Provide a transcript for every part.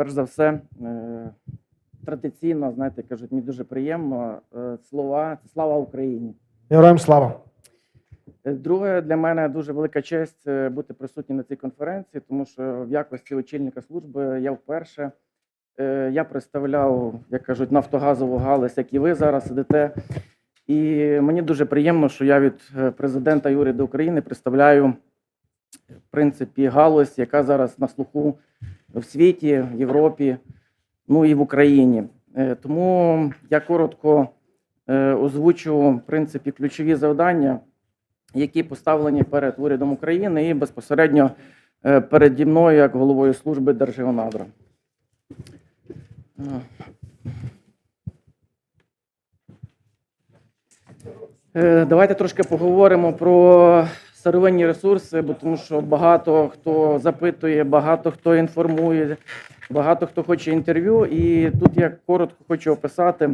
перш за все, е, традиційно, знаєте, кажуть, мені дуже приємно е, слова це слава Україні. Героям слава! Е, Друге, для мене дуже велика честь бути присутнім на цій конференції, тому що в якості очільника служби я вперше я представляв, як кажуть, нафтогазову галузь, як і ви зараз сидите. І мені дуже приємно, що я від президента і уряду України представляю в принципі галузь, яка зараз на слуху в світі, в Європі, ну і в Україні. Е, Тому я коротко е, озвучу в принципі ключові завдання які поставлені перед урядом України і безпосередньо е, переді мною як головою служби Держгеонадра. Давайте трошки поговоримо про сировинні ресурси, бо тому що багато хто запитує, багато хто інформує, багато хто хоче інтерв'ю. І тут я коротко хочу описати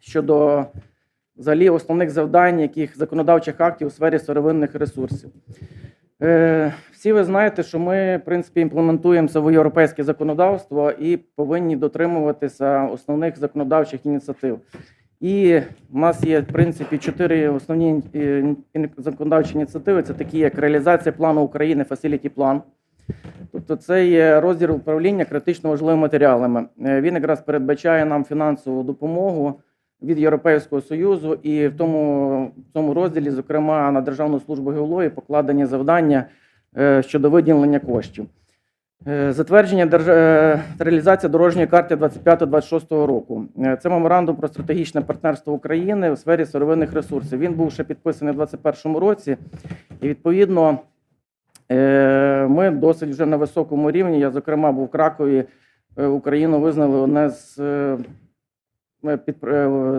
щодо взагалі основних завдань, яких законодавчих актів у сфері сировинних ресурсів. Е, всі ви знаєте, що ми, в принципі, імплементуємо європейське законодавство і повинні дотримуватися основних законодавчих ініціатив. І в нас є, в принципі, чотири основні е, законодавчі ініціативи. Це такі, як реалізація плану України Facility Plan. Тобто це є розділ управління критично важливими матеріалами. Е, Він якраз передбачає нам фінансову допомогу від Європейського Союзу, і в тому, в цьому розділі, зокрема, на Державну службу геології покладені завдання е, щодо виділення коштів. Е, Затвердження держ... е, та реалізація дорожньої карти 25-26 року. Е, Це меморандум про стратегічне партнерство України у сфері сировинних ресурсів. Він був ще підписаний у 2021 році, і відповідно ми досить вже на високому рівні. Я, зокрема, був в Кракові. Україну визнали одне з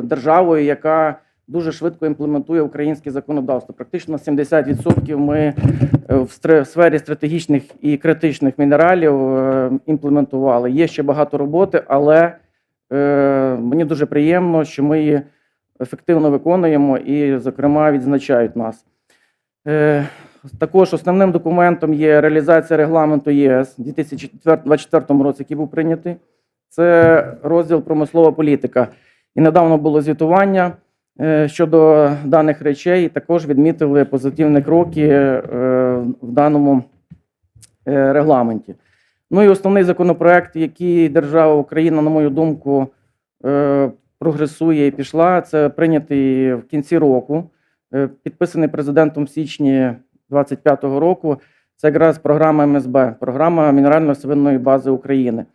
державою, яка дуже швидко імплементує українське законодавство. Практично 70% ми е, в сфері стратегічних і критичних мінералів е, імплементували. Є ще багато роботи, але е, мені дуже приємно, що ми її ефективно виконуємо і, зокрема, відзначають нас. Також основним документом є реалізація регламенту ЄС у 2024 році, який був прийнятий. Це розділ промислова політика. І недавно було звітування щодо даних речей. Також відмітили позитивні кроки е, в даному е, регламенті. Ну і основний законопроект, який держава Україна, на мою думку, е, прогресує і пішла, це прийнятий в кінці року, е, підписаний президентом в січні 2025 року. Це якраз програма МСБ, програма мінерально-сивинної бази України.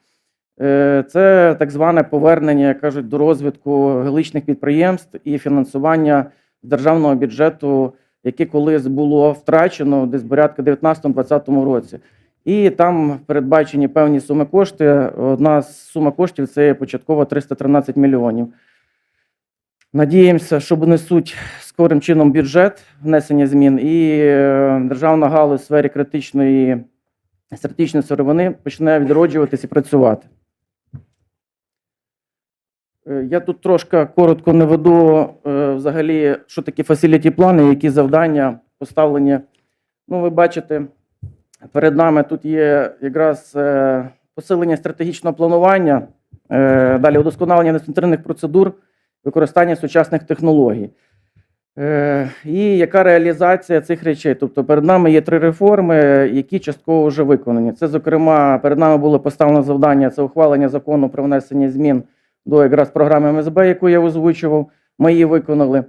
Е, Це так зване повернення, як кажуть, до розвитку геличних підприємств і фінансування державного бюджету, яке колись було втрачено десь порядка 19-20 році. І там передбачені певні суми кошти. Одна з сума коштів це початково 313 мільйонів. Надіємося, що внесуть скорим чином бюджет внесення змін, і е, державна галузь в сфері критичної стратегічної сировини почне відроджуватись і працювати. Е, Я тут трошки коротко наведу е, взагалі, що такі facility плани, які завдання поставлені. Ну, ви бачите, перед нами тут є якраз е, посилення стратегічного планування, далі удосконалення адміністративних процедур, використання сучасних технологій. І яка реалізація цих речей? Тобто перед нами є три реформи, які частково вже виконані. Це, зокрема, перед нами було поставлено завдання це ухвалення закону про внесення змін до якраз програми МСБ, яку я озвучував. Ми її виконали.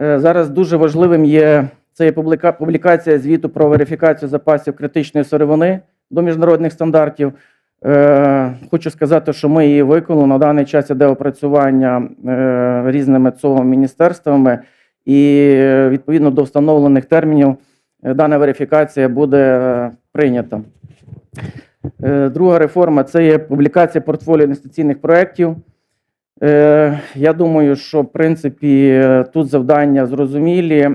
Е, Зараз дуже важливим є це є публіка- публікація звіту про верифікацію запасів критичної сировини до міжнародних стандартів. Е, Хочу сказати, що ми її виконали. На даний час іде опрацювання е, різними ЦОВ міністерствами, і відповідно до встановлених термінів дана верифікація буде прийнята. Друга реформа це є публікація портфоліо інвестиційних проєктів. Е, Я думаю, що в принципі тут завдання зрозумілі.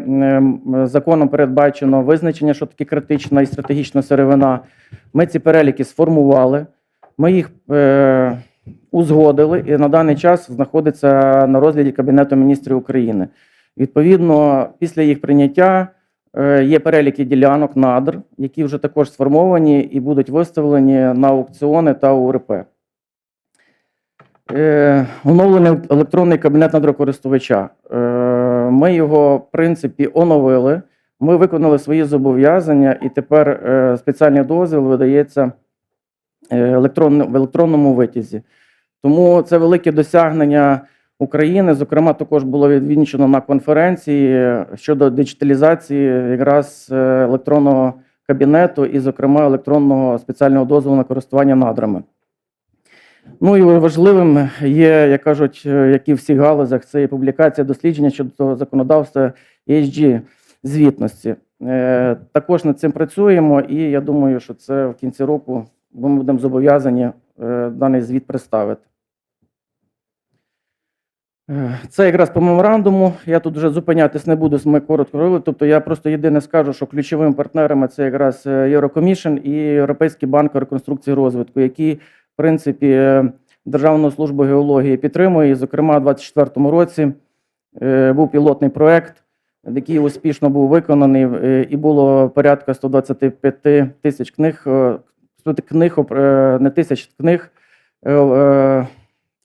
Законом передбачено визначення, що таке критична і стратегічна сировина. Ми ці переліки сформували, ми їх е, узгодили і на даний час знаходиться на розгляді Кабінету міністрів України. Відповідно, після їх прийняття Е, Є переліки ділянок надр, які вже також сформовані і будуть виставлені на аукціони та УРП. Е, Оновлений електронний кабінет надрокористувача. Е, Ми його, в принципі, оновили. Ми виконали свої зобов'язання, і тепер е, спеціальний дозвіл видається в електронному витязі. Тому це велике досягнення України. Зокрема, також було відвінчено на конференції щодо диджиталізації якраз електронного кабінету і, зокрема, електронного спеціального дозволу на користування надрами. Ну і важливим є, як кажуть, е, як і в всіх галузях, це і публікація дослідження щодо законодавства ESG звітності. Е, Також над цим працюємо, і я думаю, що це в кінці року ми будемо зобов'язані е, даний звіт представити. Це якраз по меморандуму. Я тут вже зупинятись не буду, ми коротко говорили. Тобто я просто єдине скажу, що ключовими партнерами це якраз Єврокомішн і Європейський банк реконструкції і розвитку, які, принципі, е, Державну службу геології підтримує. І, зокрема, у 2024 році е, був пілотний проект, який успішно був виконаний, е, і було порядка 125 тисяч книг, книг, не тисяч книг.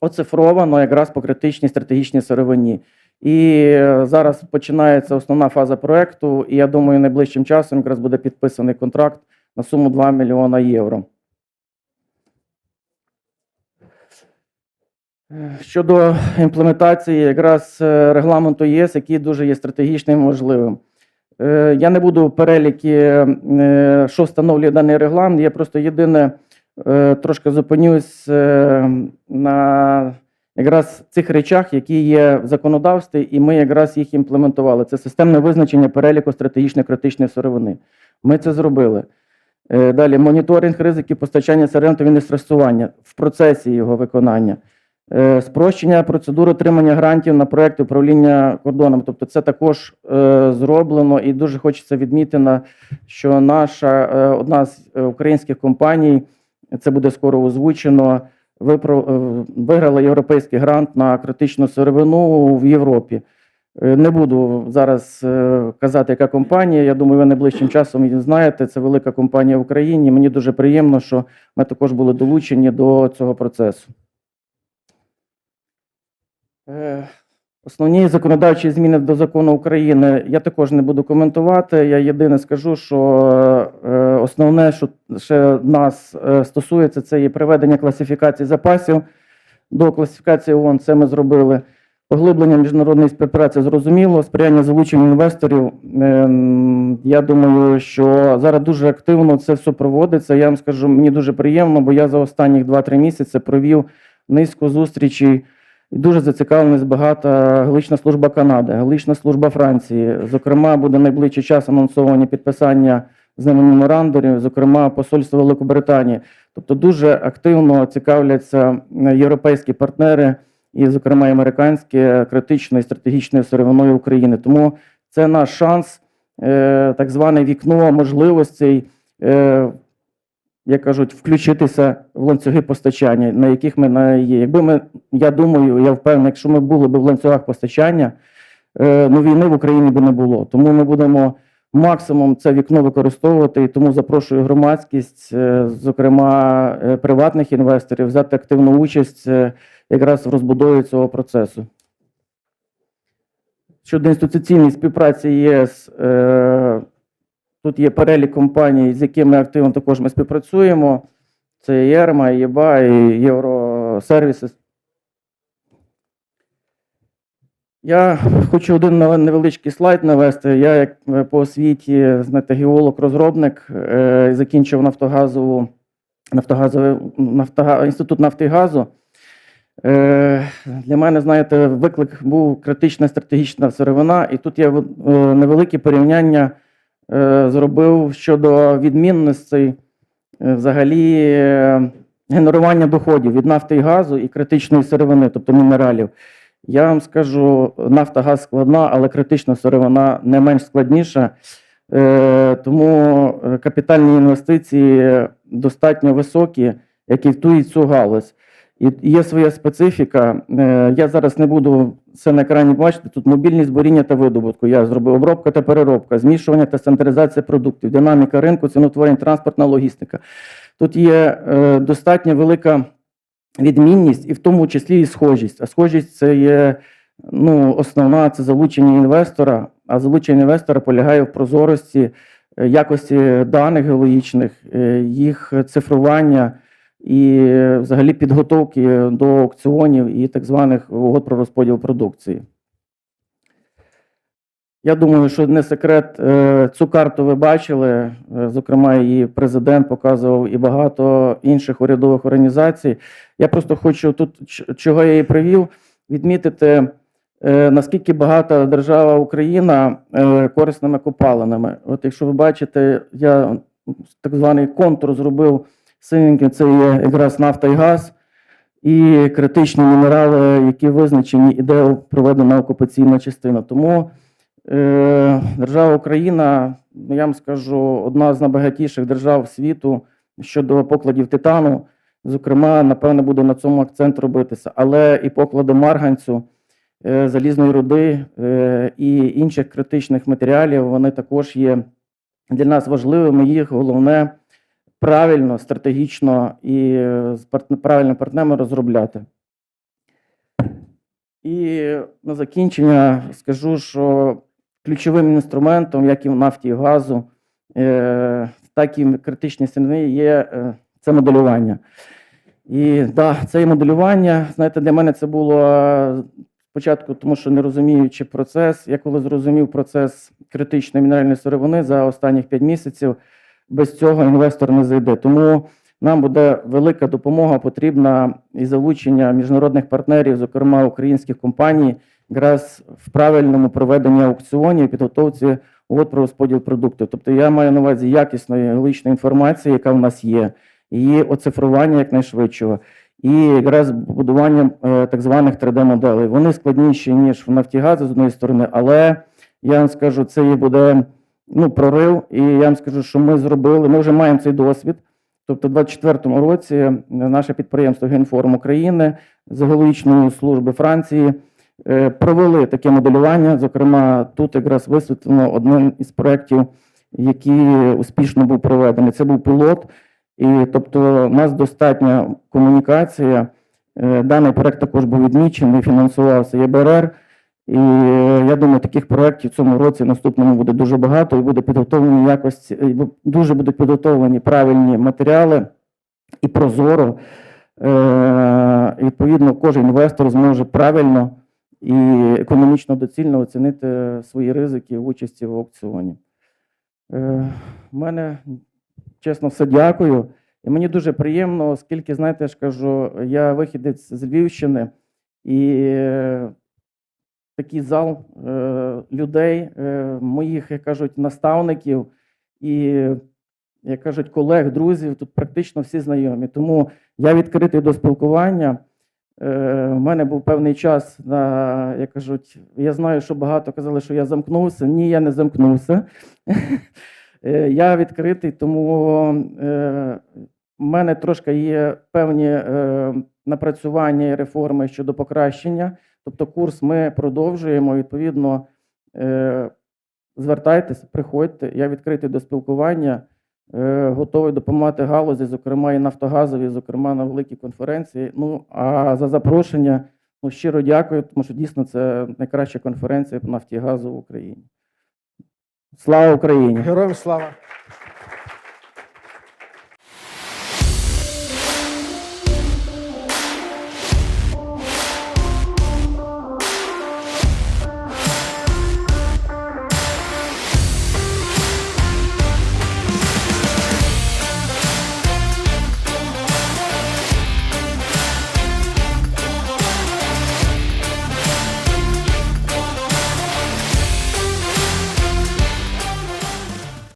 оцифровано якраз по критичній стратегічній сировині. І зараз починається основна фаза проекту, і я думаю, найближчим часом якраз буде підписаний контракт на суму 2 мільйона євро. Щодо імплементації якраз е, регламенту ЄС, який дуже є стратегічним і можливим. Е, Я не буду переліки, е, що встановлює даний регламент. Я просто єдине трошки зупинюсь на якраз цих речах, які є в законодавстві, і ми якраз їх імплементували. Це системне визначення переліку стратегічної критичної сировини. Ми це зробили. Далі моніторинг ризиків постачання сировин та інвестування в процесі його виконання. Е, Спрощення процедури отримання грантів на проекти управління кордоном. Тобто, це також е, зроблено, і дуже хочеться відмітити, що наша е, одна з українських компаній, це буде скоро озвучено, виграла європейський грант на критичну сировину в Європі. Не буду зараз казати, яка компанія. Я думаю, ви найближчим часом її знаєте. Це велика компанія в Україні. Мені дуже приємно, що ми також були долучені до цього процесу. Е, Основні законодавчі зміни до закону України я також не буду коментувати. Я єдине скажу, що е, основне, що ще нас е, стосується, це є приведення класифікації запасів до класифікації ООН. Це ми зробили. Поглиблення міжнародної співпраці зрозуміло, сприяння залученню інвесторів. Я думаю, що зараз дуже активно це все проводиться. Я вам скажу, мені дуже приємно, бо я за останніх 2-3 місяці провів низку зустрічей і дуже зацікавленість багато Галична служба Канади, Галична служба Франції. Зокрема, буде найближчий час анонсовані підписання з ними меморандумів, зокрема, посольство Великобританії. Тобто дуже активно цікавляться європейські партнери і, зокрема, американські критичною і стратегічною сировиною України. Тому це наш шанс, е, так зване вікно можливостей, е, як кажуть, включитися в ланцюги постачання, на яких ми на є. Якби ми, я думаю, я впевнений, якщо ми були б в ланцюгах постачання, е, ну війни в Україні би не було. Тому ми будемо максимум це вікно використовувати. І тому запрошую громадськість, е, зокрема е, приватних інвесторів, взяти активну участь якраз в розбудові цього процесу. Щодо інституційної співпраці ЄС, тут є перелік компаній, з якими активно також ми співпрацюємо. Це ЄРМА, ЄБА, і Євросервіси. Я хочу один невеличкий слайд навести. Я, як е, по освіті, знаєте, геолог-розробник, е, закінчив нафтогазову, нафтогазовий, нафтога, інститут нафти і газу. Е, Для мене, знаєте, виклик був критична стратегічна сировина, і тут е, невелике порівняння зробив щодо відмінностей е, взагалі е, генерування доходів від нафти і газу і критичної сировини, тобто мінералів. Я вам скажу, нафта газ складна, але критична сировина не менш складніша. Е, Тому е, капітальні інвестиції достатньо високі, які втують цю галузь. Є своя специфіка. Е, Я зараз не буду це на екрані бачити. Тут мобільність боріння та видобутку. Я зробив обробка та переробка, змішування та стандартизація продуктів, динаміка ринку, ціноутворення, транспортна логістика. Тут є е, достатньо велика відмінність, і в тому числі і схожість. А схожість це є ну, основна це залучення інвестора. А залучення інвестора полягає в прозорості, е, якості даних геологічних, їх цифрування і взагалі підготовки до аукціонів і так званих угод про розподіл продукції. Я думаю, що не секрет. е, Цю карту ви бачили. е, Зокрема, її президент показував і багато інших урядових організацій. Я просто хочу тут, чого я її привів, відмітити, е, наскільки багата держава Україна корисними копалинами. От якщо ви бачите, я так званий контур зробив синеньким, це є якраз нафта і газ. І критичні мінерали, які визначені, і де проведена окупаційна частина. Тому Е, Держава Україна, ну я вам скажу, одна з найбагатіших держав світу щодо покладів титану. Зокрема, напевне, буде на цьому акцент робитися. Але і поклади марганцю, е, залізної руди е, і інших критичних матеріалів вони також є для нас важливими. Їх головне правильно, стратегічно і е, з партн- правильними партнерами розробляти. І на закінчення скажу, що ключовим інструментом, як і в нафті і газу, е, так і в критичній сировині є е, це моделювання. І да, це і моделювання. Знаєте, для мене це було спочатку, тому що не розуміючи процес. Я коли зрозумів процес критичної мінеральної сировини за останніх 5 місяців, без цього інвестор не зайде. Тому нам буде велика допомога потрібна і залучення міжнародних партнерів, зокрема українських компаній, якраз в правильному проведенні аукціонів, підготовці угод про розподіл продуктів. Тобто я маю на увазі якісної геологічної інформації, яка в нас є, її оцифрування якнайшвидшого, і якраз будування е, так званих 3D-моделей. Вони складніші, ніж в нафтігазі з однієї сторони, але я вам скажу, це і буде ну, прорив, і я вам скажу, що ми зробили, ми вже маємо цей досвід. Тобто, у 2024 році наше підприємство Генформ України з геологічної служби Франції е, провели таке моделювання. Зокрема, тут якраз висвітлено один із проєктів, який успішно був проведений. Це був пілот. І тобто, у нас достатня комунікація. Е, Даний проєкт також був відмічений, фінансувався ЄБРР. І е, я думаю, таких проєктів в цьому році, наступному буде дуже багато, і буде підготовлені якості, і дуже будуть підготовлені правильні матеріали і прозоро. Е, відповідно, кожен інвестор зможе правильно і економічно доцільно оцінити свої ризики в участі в аукціоні. Е, мене, чесно, все дякую. І мені дуже приємно, оскільки, знаєте, я ж кажу, я вихідець з Львівщини, і е, такий зал е, людей, е, моїх, як кажуть, наставників і, як кажуть, колег, друзів, тут практично всі знайомі. Тому я відкритий до спілкування. Е, У мене був певний час, на, як кажуть, я знаю, що багато казали, що я замкнувся. Ні, я не замкнувся. Е, Я відкритий, тому е, в мене трошки є певні е, напрацювання і реформи щодо покращення. Тобто курс ми продовжуємо. Відповідно, е, звертайтеся, приходьте. Я відкритий до спілкування, е, готовий допомагати галузі, зокрема і нафтогазові, зокрема на великій конференції. Ну а за запрошення ну, щиро дякую, тому що дійсно це найкраща конференція по нафті і газу в Україні. Слава Україні! Героям слава!